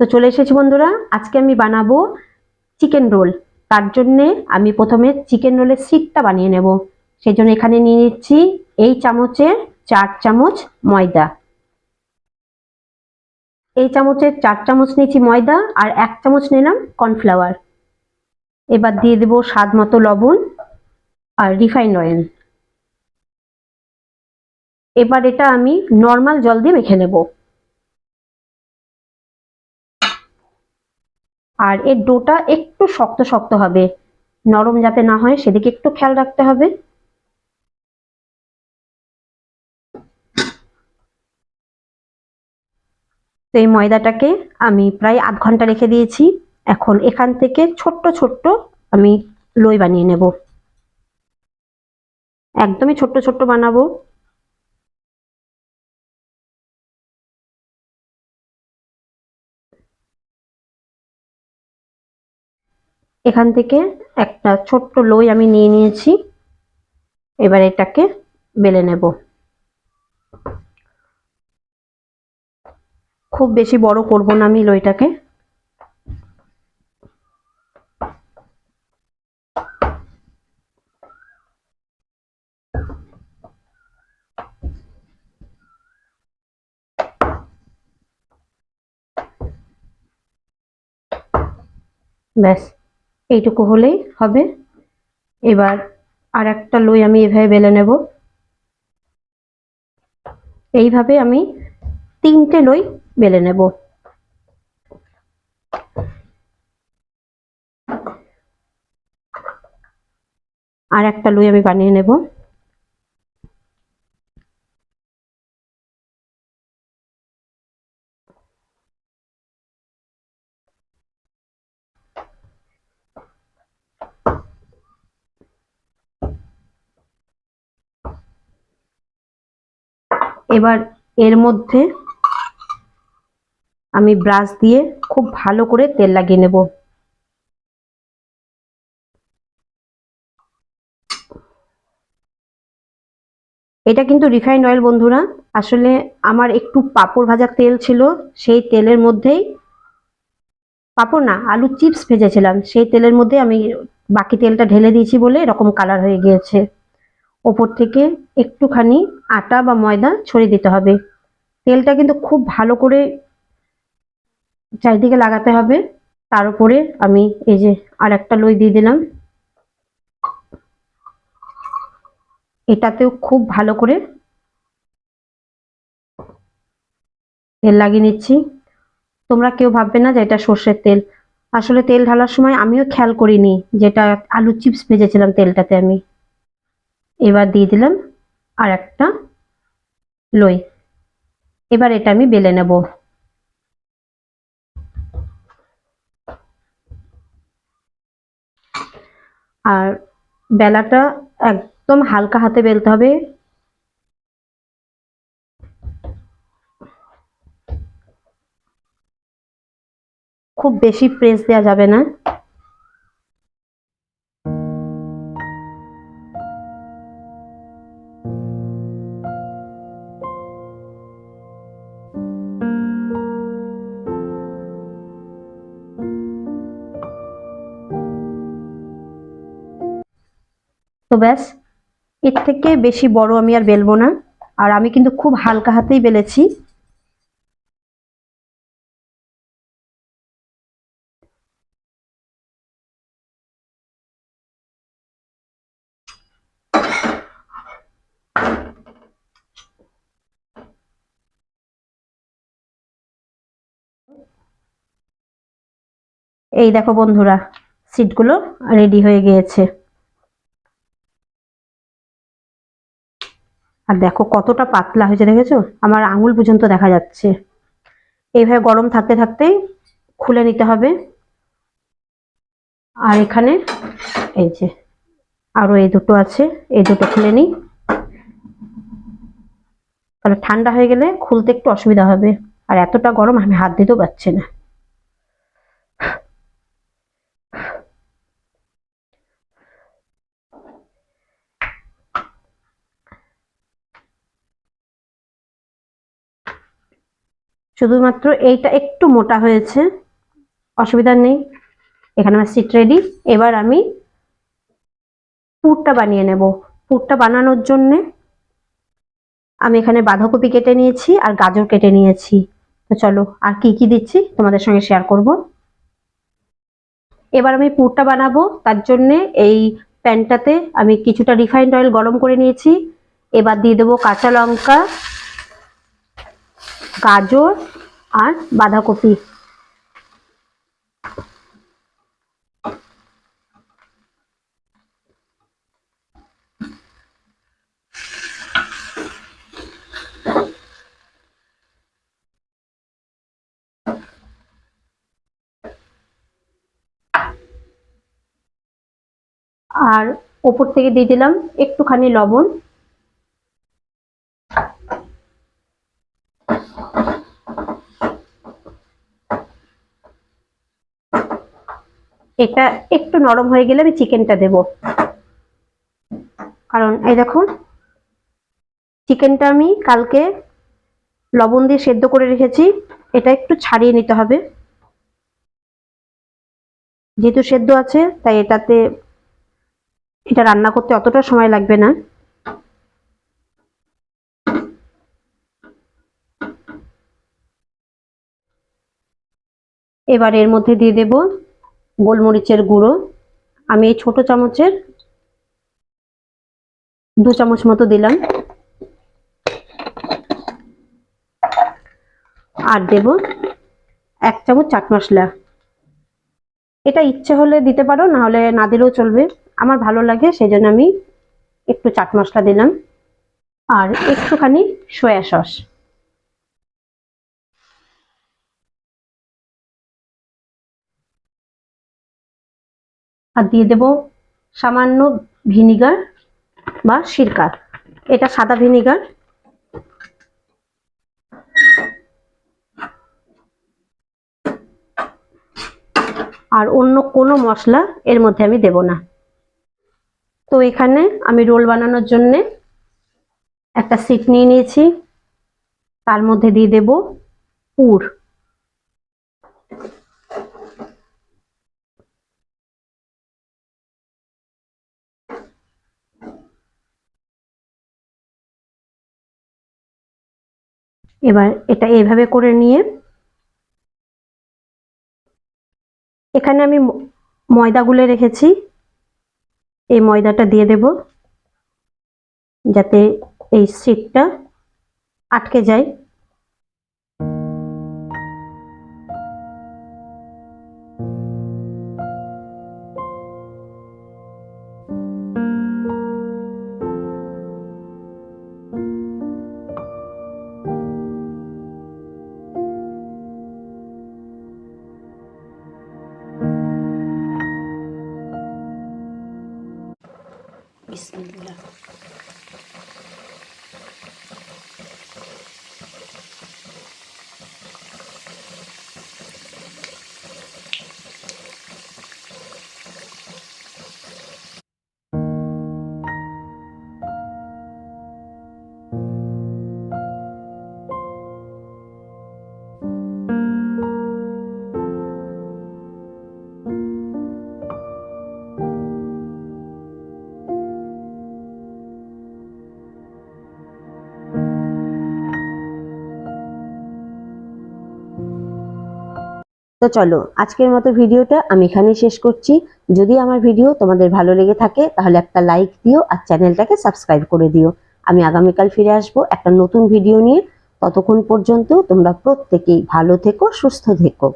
তো চলে এসেছি বন্ধুরা, আজকে আমি বানাবো চিকেন রোল তার জন্যে আমি প্রথমে চিকেন রোলের সিটটা বানিয়ে নেব। সেই জন্য এখানে নিয়ে নিচ্ছি এই চামচের চার চামচ ময়দা। এই চামচের চার চামচ নিয়েছি ময়দা আর এক চামচ নিলাম কর্নফ্লাওয়ার এবার দিয়ে দেবো স্বাদ মতো লবণ আর রিফাইন্ড অয়েল এবার এটা আমি নর্মাল জল দিয়ে মেখে নেব। আর এর ডোটা একটু শক্ত শক্ত হবে। নরম যাতে না হয়, সেদিকে একটু খেয়াল রাখতে হবে। তো এই ময়দাটাকে আমি প্রায় আধ ঘণ্টা রেখে দিয়েছি। এখন এখান থেকে ছোট্ট ছোট্ট আমি লই বানিয়ে নেব। একদমই ছোট্ট ছোট্ট বানাবো। এখান থেকে একটা ছোট্ট লই আমি নিয়ে নিয়েছি। এবার এটাকে বেলে নেব। খুব বেশি বড় করব না আমি লইটাকে। ব্যাস। এইটুকু হলেই হবে। এবার আর একটা লই আমি এভাবে বেলে নেব। এইভাবে আমি তিনটে লই বেলে নেব। আর একটা লই আমি বানিয়ে নেব। এবার এর মধ্যে আমি ব্রাশ দিয়ে খুব ভালো করে তেল লাগিয়ে নেব। এটা কিন্তু রিফাইন্ড অয়েল বন্ধুরা। আসলে আমার একটু পাঁপড় ভাজার তেল ছিল, সেই তেলের মধ্যেই পাঁপড় না, আলু চিপস ভেজেছিলাম। সেই তেলের মধ্যে আমি বাকি তেলটা ঢেলে দিয়েছি বলে এরকম কালার হয়ে গিয়েছে। ওপর থেকে একটুখানি আটা বা ময়দা ছড়িয়ে দিতে হবে। তেলটা কিন্তু খুব ভালো করে চারিদিকে লাগাতে হবে। তার উপরে আমি এই যে আর একটা লই দিয়ে দিলাম। এটাতেও খুব ভালো করে তেল লাগিয়ে নিচ্ছি। তোমরা কেউ ভাববে না যে এটা সর্ষের তেল। আসলে তেল ঢালার সময় আমিও খেয়াল করিনি যেটা আলু চিপস ভেজেছিলাম তেলটাতে আমি। এবার দিয়ে দিলাম আর একটা লই। এবার এটা আমি বেলে নেব। আর বেলাটা একদম হালকা হাতে বেলতে হবে। খুব বেশি প্রেস দেওয়া যাবে না। তো ব্যাস, এর থেকে বেশি বড় আমি আর বেলবো না। আর আমি কিন্তু খুব হালকা হাতেই বেলেছি। এই দেখো বন্ধুরা সিটগুলো রেডি হয়ে গিয়েছে। আর দেখো কতটা পাতলা হয়েছে, দেখেছ? আমার আঙুল পর্যন্ত দেখা যাচ্ছে। এইভাবে গরম থাকতে থাকতেই খুলে নিতে হবে। আর এখানে এই যে আরও এই দুটো আছে, এই দুটো খুলে নিই। তাহলে ঠান্ডা হয়ে গেলে খুলতে একটু অসুবিধা হবে। আর এতটা গরম আমি হাত দিতেও পারছি না। শুধুমাত্র এইটা একটু মোটা হয়েছে। অসুবিধা নেই। এখানে আমার সিট রেডি এবার আমি পুরটা বানিয়ে নেব। পুরটা বানানোর জন্যে আমি এখানে বাঁধাকপি কেটে নিয়েছি আর গাজর কেটে নিয়েছি। তো চলো, আর কি কি দিচ্ছি তোমাদের সঙ্গে শেয়ার করব। এবার আমি পুরটা বানাবো। তার জন্যে এই প্যানটাতে আমি কিছুটা রিফাইন্ড অয়েল গরম করে নিয়েছি। এবার দিয়ে দেবো কাঁচা লঙ্কা গাজর আর বাঁধাকপি। আর ওপর থেকে দিয়ে দিলাম একটুখানি লবণ। এটা একটু নরম হয়ে গেলে আমি চিকেনটা দেব। কারণ এই দেখুন, চিকেনটা আমি কালকে লবণ দিয়ে সেদ্ধ করে রেখেছি, এটা একটু ছাড়িয়ে নিতে হবে। যেহেতু সেদ্ধ আছে, তাই এটাতে এটা রান্না করতে অতটা সময় লাগবে না। এবার এর মধ্যে দিয়ে দেব গোলমরিচের গুঁড়ো। আমি এই ছোট চামচের দু চামচ মতো দিলাম। আর দেব এক চামচ চাট মশলা। এটা ইচ্ছে হলে দিতে পারো, না হলে না দিলেও চলবে। আমার ভালো লাগে সেই জন্য আমি একটু চাট মশলা দিলাম। আর একটুখানি সয়া সস। আর দিয়ে দেব সামান্য ভিনিগার বা সিরকা এটা সাদা ভিনিগার। আর অন্য কোনো মশলা এর মধ্যে আমি দেব না। তো এখানে আমি রোল বানানোর জন্য একটা সিট নিয়ে নিয়েছি। তার মধ্যে দিয়ে দেব পুর। এবার এটা এইভাবে করে নিয়ে এখানে আমি ময়দা গুলে রেখেছি। এই ময়দাটা দিয়ে দেব যাতে এই সিটটা আটকে যায়। তো চলো, আজকের মতো ভিডিওটা আমি এখানেই শেষ করছি। যদি আমার ভিডিও তোমাদের ভালো লেগে থাকে, তাহলে একটা লাইক দিও আর চ্যানেলটাকে সাবস্ক্রাইব করে দিও। আমি আগামীকাল ফিরে আসব একটা নতুন ভিডিও নিয়ে। ততক্ষণ পর্যন্ত তোমরা প্রত্যেকেই ভালো থেকো, সুস্থ থেকো।